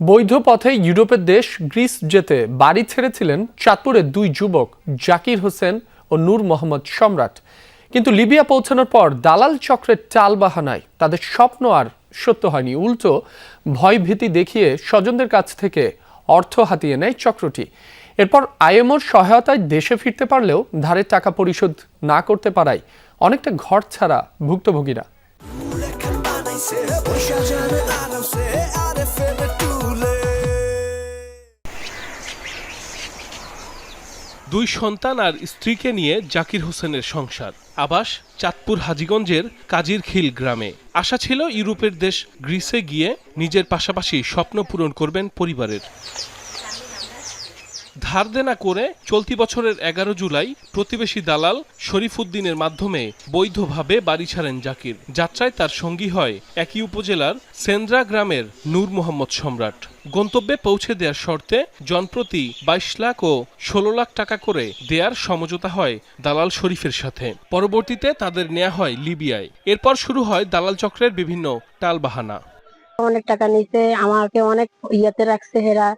বৈধ পথে ইউরোপের দেশ গ্রিস যেতে বাড়ি ছেড়েছিলেন চাঁদপুরের দুই যুবক, জাকির হোসেন ও নূর মোহাম্মদ সম্রাট। কিন্তু লিবিয়া পৌঁছানোর পর দালাল চক্রের টাল বাহানায় তাদের স্বপ্ন আর সত্য হয়নি। উল্টো, ভয়ভীতি দেখিয়ে স্বজনদের কাছ থেকে অর্থ হাতিয়ে নেয় চক্রটি। এরপর আইএমওর সহায়তায় দেশে ফিরতে পারলেও ধারের টাকা পরিশোধ না করতে পারায় অনেকটা ঘর ছাড়া ভুক্তভোগীরা দুই সন্তান আর স্ত্রীকে নিয়ে জাকির হোসেনের সংসার। আবাস চাঁদপুর হাজিগঞ্জের কাজির খিল গ্রামে। আশা ছিল ইউরোপের দেশ গ্রিসে গিয়ে নিজের পাশাপাশি স্বপ্ন পূরণ করবেন পরিবারের। ধার দেনা করে চলতি বছরের এগারো জুলাই প্রতিবেশী দালাল শরীফুদ্দিনের মাধ্যমে বৈধভাবে বাড়ি ছাড়েন জাকির। যাত্রায় তার সঙ্গী হয় একই উপজেলার সেন্দ্রা গ্রামের নূর মোহাম্মদ সম্রাট। গন্তব্যে পৌঁছে দেওয়ার শর্তে জনপ্রতি বাইশ লাখ ও ষোলো লাখ টাকা করে দেয়ার সমঝোতা হয় দালাল শরীফের সাথে। পরবর্তীতে তাদের নেওয়া হয় লিবিয়ায়। এরপর শুরু হয় দালাল চক্রের বিভিন্ন টালবাহানা। অনেক টাকা নিছে, আমাকে অনেক ইয়েতে রাখছে হেরা।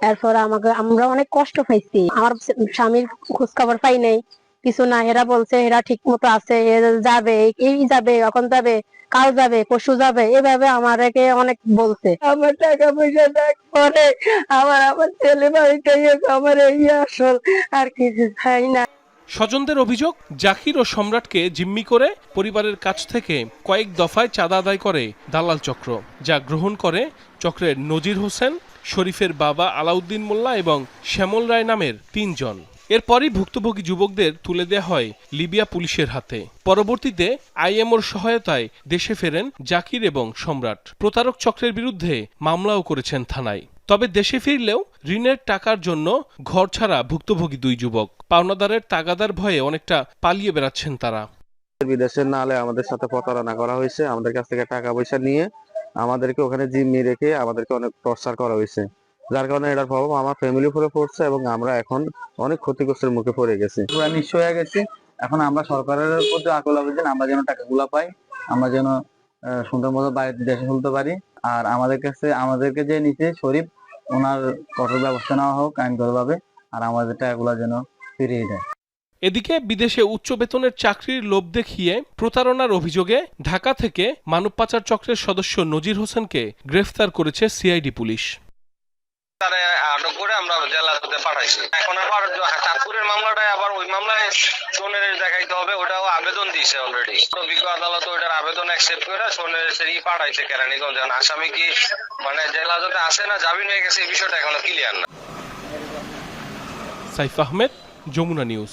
এরপর আমাকে, আমরা অনেক কষ্ট পাইছি। আমার স্বামীর খোঁজ খবর পাই নাই। কিছু না, এরা বলছে, এরা ঠিক মতো আছে যাবে, এই যাবে, এখন যাবে, কাল যাবে পশু যাবে, এভাবে আমারকে অনেক বলছে। আমার টাকা পয়সা দেখ, পরে আমার আমার ছেলে বাড়িতে আমার এই আসল আর কিছু চাই না। স্বজনদের অভিযোগ, জাকির ও সম্রাটকে জিম্মি করে পরিবারের কাছ থেকে কয়েক দফায় চাঁদা আদায় করে দালাল চক্র, যা গ্রহণ করে চক্রের নজির হোসেন, শরীফের বাবা আলাউদ্দিন মোল্লা এবং শ্যামল রায় নামের তিনজন। এরপরই ভুক্তভোগী যুবকদের তুলে দেওয়া হয় লিবিয়া পুলিশের হাতে। পরবর্তীতে আইএমওর সহায়তায় দেশে ফেরেন জাকির এবং সম্রাট। প্রতারক চক্রের বিরুদ্ধে মামলাও করেছেন থানায়। তবে দেশে ফিরলেও ঋণের টাকার জন্য ঘর ছাড়া ভুক্তভোগী দুই যুবক। পাওনাদারের তাগাদার ভয়ে অনেকটা পালিয়ে বেড়াচ্ছেন তারা। বিদেশের নালে আমাদের সাথে প্রতারণা করা হয়েছে। আমাদের কাছ থেকে টাকা পয়সা নিয়ে আমাদেরকে ওখানে জিম্মি রেখে আমাদেরকে অনেক টর্চার করা হয়েছে। যার কারণে এটার প্রভাব আমার ফ্যামিলি উপরে পড়ছে এবং আমরা এখন অনেক ক্ষতিগ্রস্তের মুখে পড়ে গেছি। পুরা নিঃস্ব হয়ে গেছে। এখন আমরা সরকারের প্রতি আকুল আবেদন, আমরা যেন টাকাগুলা পাই, আমরা যেন সুন্দর মতো বাড়িতে দেশে তুলতে পারি। আর আমাদের কাছে, আমাদেরকে যে নিচে শরীফ ওনার কঠোর ব্যবস্থা নেওয়া হোক আইনগতভাবে আর আমাদের টাকাগুলো যেন ফিরিয়ে দেয়। এদিকে বিদেশে উচ্চ বেতনের চাকরির লোভ দেখিয়ে প্রতারণার অভিযোগে ঢাকা থেকে মানব পাচার চক্রের সদস্য নজির হোসেনকে গ্রেফতার করেছে সিআইডি পুলিশ। তারা আটক করে আমরা জেলা এখন আবার চাঁদপুরের আবার ওই মামলায় সোনের দেখাইতে হবে, ওটাও আবেদন দিয়েছে অলরেডি অভিজ্ঞ আদালত ওইটার আবেদন অ্যাকসেপ্ট করে সোনের সেরি পাঠাইছে কেরানীগঞ্জ। আসামি কি মানে জেল হাজতে আছে না, জামিন হয়ে গেছে, এই বিষয়টা এখনও ক্লিয়ার না। সাইফ আহমেদ, যমুনা নিউজ।